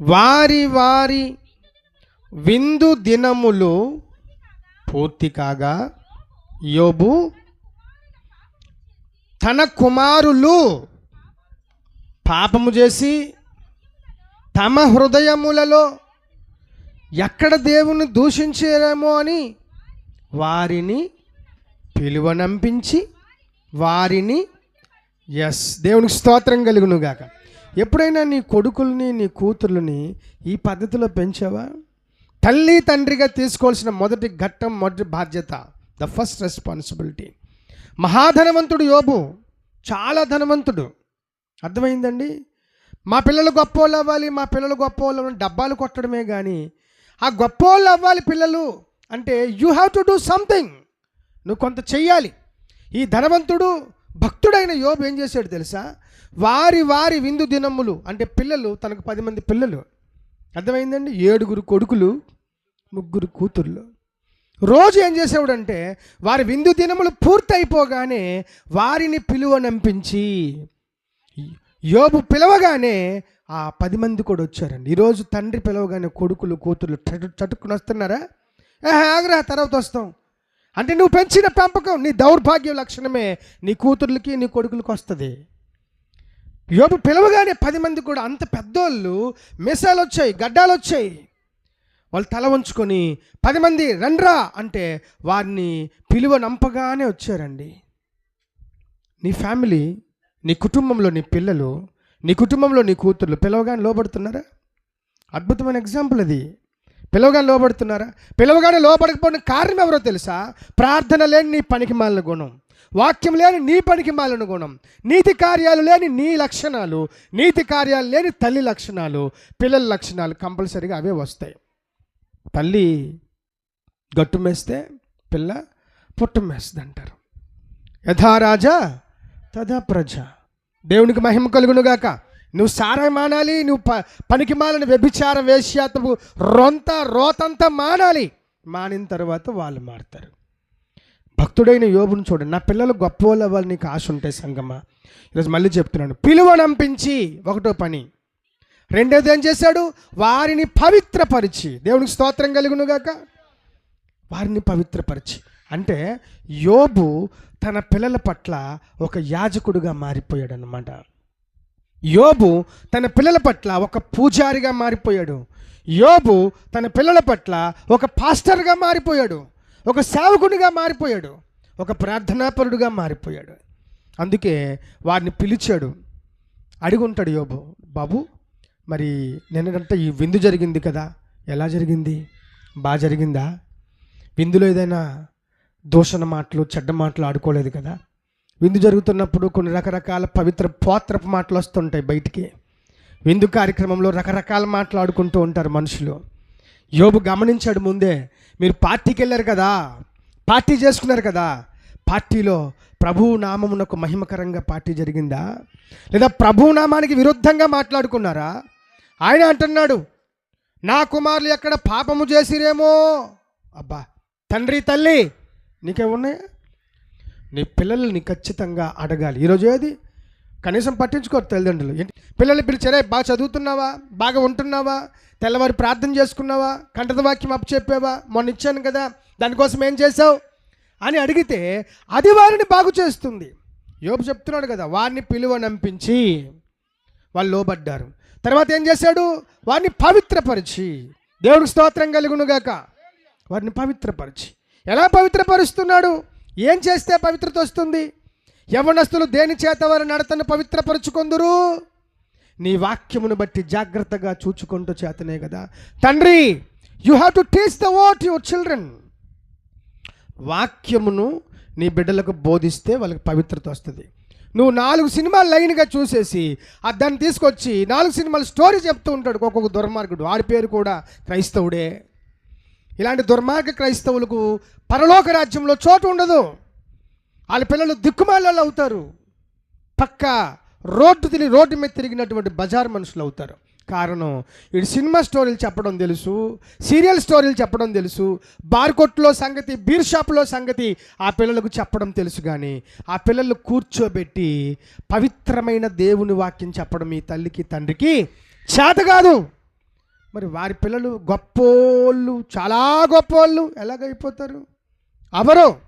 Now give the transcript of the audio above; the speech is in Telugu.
వారి వారి విందు దినములు పూర్తి కాగా యోబు తన కుమారులు పాపము చేసి తమ హృదయములలో ఎక్కడ దేవుని దూషించారేమో అని వారిని పిలువనంపించి వారిని ఎస్ దేవునికి స్తోత్రం కలుగునుగాక. గాక ఎప్పుడైనా నీ కొడుకుల్ని నీ కూతుర్లని ఈ పద్ధతిలో పెంచావా? తల్లి తండ్రిగా తీసుకోవాల్సిన మొదటి ఘట్టం మొదటి బాధ్యత ద ఫస్ట్ రెస్పాన్సిబిలిటీ మహాధనవంతుడు యోబు చాలా ధనవంతుడు. అర్థమైందండి? మా పిల్లలు గొప్పోళ్ళు అవ్వాలి మా పిల్లలు గొప్పోళ్ళు అవ్వాలి డబ్బాలు కొట్టడమే కానీ ఆ గొప్పోళ్ళు అవ్వాలి పిల్లలు అంటే you have to do something నువ్వు కొంత చెయ్యాలి. ఈ ధనవంతుడు భక్తుడైన యోబు ఏం చేశాడు తెలుసా? వారి వారి విందు దినములు అంటే పిల్లలు తనకు పది మంది పిల్లలు. అర్థమైందండి? ఏడుగురు కొడుకులు ముగ్గురు కూతుర్లు. రోజు ఏం చేసేవాడంటే వారి విందు దినములు పూర్తయిపోగానే వారిని పిలువనంపించి యోబు పిలవగానే ఆ పది మంది కూడా వచ్చారండి. ఈరోజు తండ్రి పిలవగానే కొడుకులు కూతుర్లు చటు చటుక్కుని వస్తున్నారా? ఏ ఆగ్రహ తర్వాత వస్తాం. అంటే నువ్వు పెంచిన పెంపకం నీ దౌర్భాగ్య లక్షణమే నీ కూతుర్లకి నీ కొడుకులకి వస్తుంది. యోపు పిలవగానే పది మంది కూడా అంత పెద్దోళ్ళు మీసాలు వచ్చాయి గడ్డాలు వచ్చాయి. వాళ్ళు తల ఉంచుకొని పది మంది రండ్రా అంటే వారిని పిలువ నంపగానే వచ్చారండి. నీ ఫ్యామిలీ నీ కుటుంబంలో నీ పిల్లలు నీ కుటుంబంలో నీ కూతుర్లు పిలవగానే లోబడుతున్నారా? అద్భుతమైన ఎగ్జాంపుల్ అది. పిలవగానే లోబడుతున్నారా? పిలవగానే లోబడకపోయిన కారణం ఎవరో తెలుసా? ప్రార్థన లేని నీ పనికి మాలిన గుణం. వాక్యం లేని నీ పనికి మాలిన గుణం. నీతి కార్యాలు లేని నీ లక్షణాలు. నీతి కార్యాలు లేని తల్లి లక్షణాలు. పిల్లల లక్షణాలు కంపల్సరీగా అవే వస్తాయి. తల్లి గట్టుమేస్తే పిల్ల పుట్టుమేస్తుంది అంటారు యథా రాజా తథా ప్రజ. దేవునికి మహిమ కలుగునుగాక. నువ్వు సారా మానాలి నువ్వు ప పనికి మాలని వ్యభిచార వేశ్యాతము రొంత రోతంతా మానాలి. మానిన తర్వాత వాళ్ళు మారుతారు. భక్తుడైన యోబుని చూడండి నా పిల్లలు గొప్ప వాళ్ళు అవ్వాలి నీకు ఆశ ఉంటే సంగమా. ఈరోజు మళ్ళీ చెప్తున్నాను పిలువనంపించి ఒకటో పని. రెండోది ఏం చేశాడు? వారిని పవిత్రపరిచి. దేవునికి స్తోత్రం కలుగునుగాక వారిని పవిత్రపరిచి. అంటే యోబు తన పిల్లల పట్ల ఒక యాజకుడుగా మారిపోయాడు అనమాట యోబు తన పిల్లల పట్ల ఒక పూజారిగా మారిపోయాడు. యోబు తన పిల్లల పట్ల ఒక పాస్టర్గా మారిపోయాడు. ఒక సేవకునిగా మారిపోయాడు. ఒక ప్రార్థనాపరుడుగా మారిపోయాడు. అందుకే వారిని పిలిచాడు. అడుగుంటాడు యోబు బాబు మరి నిన్నటంటే ఈ విందు జరిగింది కదా? ఎలా జరిగింది? బాగా జరిగిందా? విందులో ఏదైనా దూషణ మాటలు చెడ్డ మాటలు ఆడుకోలేదు కదా? విందు జరుగుతున్నప్పుడు కొన్ని రకరకాల పవిత్ర పోత్రపు మాటలు వస్తుంటాయి బయటికి. విందు కార్యక్రమంలో రకరకాల మాట్లాడుకుంటూ ఉంటారు మనుషులు. యోబు గమనించాడు ముందే మీరు పార్టీకి వెళ్ళారు కదా పార్టీ చేసుకున్నారు కదా పార్టీలో ప్రభువు నామమునకు మహిమకరంగా పార్టీ జరిగిందా? లేదా ప్రభువు నామానికి విరుద్ధంగా మాట్లాడుకున్నారా? ఆయన అంటున్నాడు నా కుమారులు ఎక్కడ పాపము చేసిరేమో? అబ్బా తండ్రి తల్లి నీకేమున్నాయా? నీ పిల్లల్ని ఖచ్చితంగా అడగాలి. ఈరోజు ఏది? కనీసం పట్టించుకోరు తల్లిదండ్రులు. ఏంటి? పిలిచారే బాగా చదువుతున్నావా? బాగా ఉంటున్నావా? తెల్లవారి ప్రార్థన చేసుకున్నావా? కంఠత వాక్యం అప్పు చెప్పావా? మొన్న ఇచ్చాను కదా దానికోసం ఏం చేసావు అని అడిగితే అది వారిని బాగు చేస్తుంది. యోపు చెప్తున్నాడు కదా వారిని పిలువనంపించి వాళ్ళు లోబడ్డారు. తర్వాత ఏం చేశాడు? వారిని పవిత్రపరిచి. దేవుడికి స్తోత్రం కలుగునుగాక వారిని పవిత్రపరిచి. ఎలా పవిత్రపరుస్తున్నాడు? ఏం చేస్తే పవిత్రత వస్తుంది? యవనస్తులు దేని చేత వారి నడతను పవిత్రపరుచుకొందురు? నీ వాక్యమును బట్టి జాగ్రత్తగా చూచుకుంటూ చేతనే కదా తండ్రి you have to teach the what your children వాక్యమును నీ బిడ్డలకు బోధిస్తే వాళ్ళకి పవిత్రత వస్తుంది. నువ్వు నాలుగు సినిమాలు లైన్గా చూసేసి ఆ దాన్ని తీసుకొచ్చి నాలుగు సినిమాలు స్టోరీ చెప్తూ ఉంటాడు ఒక్కొక్క దుర్మార్గుడు. వాడి పేరు కూడా క్రైస్తవుడే. ఇలాంటి దుర్మార్గ క్రైస్తవులకు పరలోక రాజ్యంలో చోటు ఉండదు. వాళ్ళ పిల్లలు దిక్కుమాలలో అవుతారు. పక్క రోడ్డు తిరిగి రోడ్డు మీద తిరిగినటువంటి బజార్ మనుషులు అవుతారు. కారణం ఇటు సినిమా స్టోరీలు చెప్పడం తెలుసు సీరియల్ స్టోరీలు చెప్పడం తెలుసు బార్కొట్లో సంగతి బీర్ షాప్లో సంగతి ఆ పిల్లలకు చెప్పడం తెలుసు కానీ ఆ పిల్లలు కూర్చోబెట్టి పవిత్రమైన దేవుని వాక్యం చెప్పడం ఈ తల్లికి తండ్రికి చేత కాదు. మరి వారి పిల్లలు గొప్పోళ్ళు చాలా గొప్పోళ్ళు ఎలాగైపోతారు? అవరు